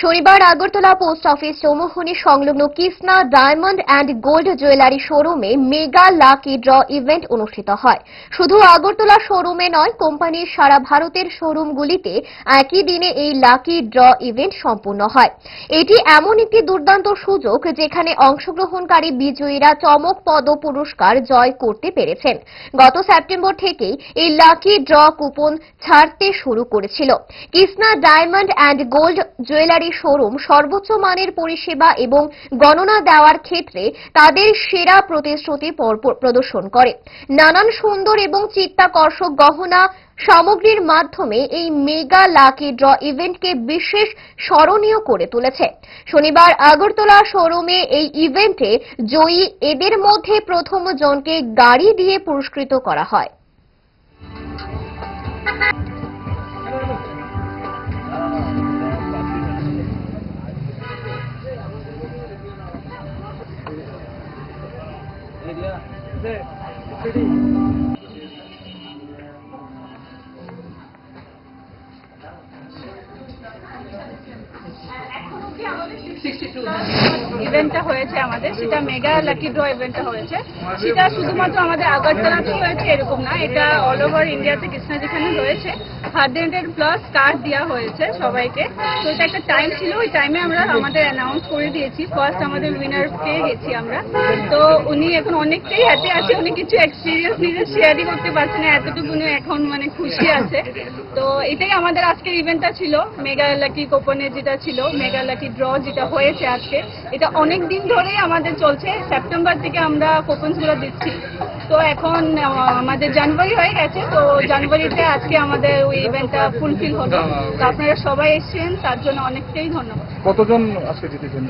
শনিবার Agartala post office Chowmuhani সংলগ্ন Krishna diamond and gold jewellery শোরুমে মেগা লাকি ড্র ইভেন্ট অনুষ্ঠিত হয়। শুধু আগরতলা শোরুমে নয়, কোম্পানির সারা ভারতের শোরুমগুলিতে একই দিনে এই লাকি ড্র ইভেন্ট সম্পূর্ণ হয়। এটি এমন একটি দুর্দান্ত সুযোগ যেখানে অংশগ্রহণকারী বিজয়ীরা চমক পদ পুরস্কার জয় করতে পেরেছেন। গত সেপ্টেম্বর থেকেই এই লাকি ড্র কুপন ছাড়তে শুরু করেছিল। Krishna diamond and gold jewellery showroom সর্বোচ্চ মানের পরিষেবা এবং গণনা দেওয়ার ক্ষেত্রে তাদের সেরা প্রতিশ্রুতি পর- পর- প্রদর্শন করে। নানান সুন্দর এবং চিত্তাকর্ষক গহনা সামগ্রীর মাধ্যমে এই মেগা লাকি ড্র ইভেন্টকে বিশেষ স্মরণীয় করে তুলেছে। শনিবার আগরতলা শোরুমে এই ইভেন্টে জয়ী এদের মধ্যে প্রথম জনকে গাড়ি দিয়ে পুরস্কৃত করা হয়। एरिया से सिटी ইভেন্টটা হয়েছে আমাদের, সেটা মেগা লাকি ড্র ইভেন্টটা হয়েছে। সেটা শুধুমাত্র আমাদের আগরতলাতে হয়েছে, এরকম না, এটা অল ওভার ইন্ডিয়াতে কৃষ্ণা যেখানে রয়েছে হান্ড্রেড প্লাস কার্ড দেওয়া হয়েছে সবাইকে। তো এটা একটা টাইম ছিল, ওই টাইমে আমরা আমাদের অ্যানাউন্স করে দিয়েছি। ফার্স্ট আমাদের উইনার পেয়ে গেছি আমরা। তো উনি এখন অনেকটাই হ্যাপি আছে, উনি কিছু এক্সপিরিয়েন্স নিজে শেয়ারই করতে পারছে না, এতটুকু উনি এখন মানে খুশি আছে। তো এটাই আমাদের আজকের ইভেন্টটা ছিল। মেগা লাকি কোপনে যেটা ছিল মেগা লাকি ড্র যেটা হয়েছে আজকে এটা অনেক দিন ধরেই আমাদের চলছে। সেপ্টেম্বর থেকে আমরা কোপনসগুলো দিচ্ছি। তো এখন আমাদের জানুয়ারি হয়ে গেছে তো জানুয়ারিতে আজকে আমাদের ওই ইভেন্টটা ফুলফিল হলো তো আপনারা সবাই এসেছেন তার জন্য অনেকটাই ধন্যবাদ। কতজন আজকে জিতেছেন?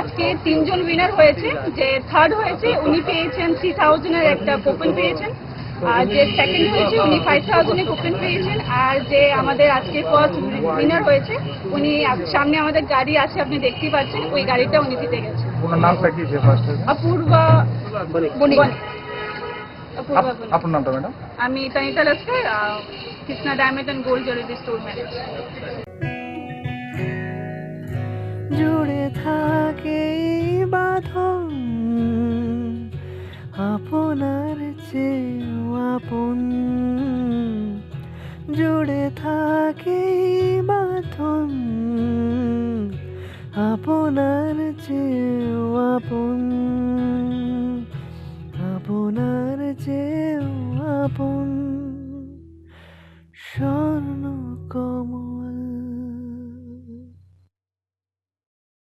আজকে তিনজন উইনার হয়েছে যে থার্ড হয়েছে উনি পেয়েছেন থ্রি থাউজেন্ডের একটা কুপন পেয়েছেন। যে সেকেন্ড হয়েছে উনি ফাইভ থাউজেন্ডের কুপন পেয়েছেন। আর যে আমাদের আজকে ফার্স্ট উইনার হয়েছে উনি সামনে আমাদের গাড়ি আছে আপনি দেখতেই পাচ্ছেন ওই গাড়িটা উনি জিতে গেছেন। ওনার নামটা কি যে ফার্স্ট অপূর্বা বণিক। আপনার নামটা ম্যাডাম? আমি Tanita Laskar Krishna diamond and gold jewellery store manager জুড়ে থাকে বাঁধন আপনার চেয়েও আপন জুড়ে থাকে বাঁধন আপনার চেয়ে আপন।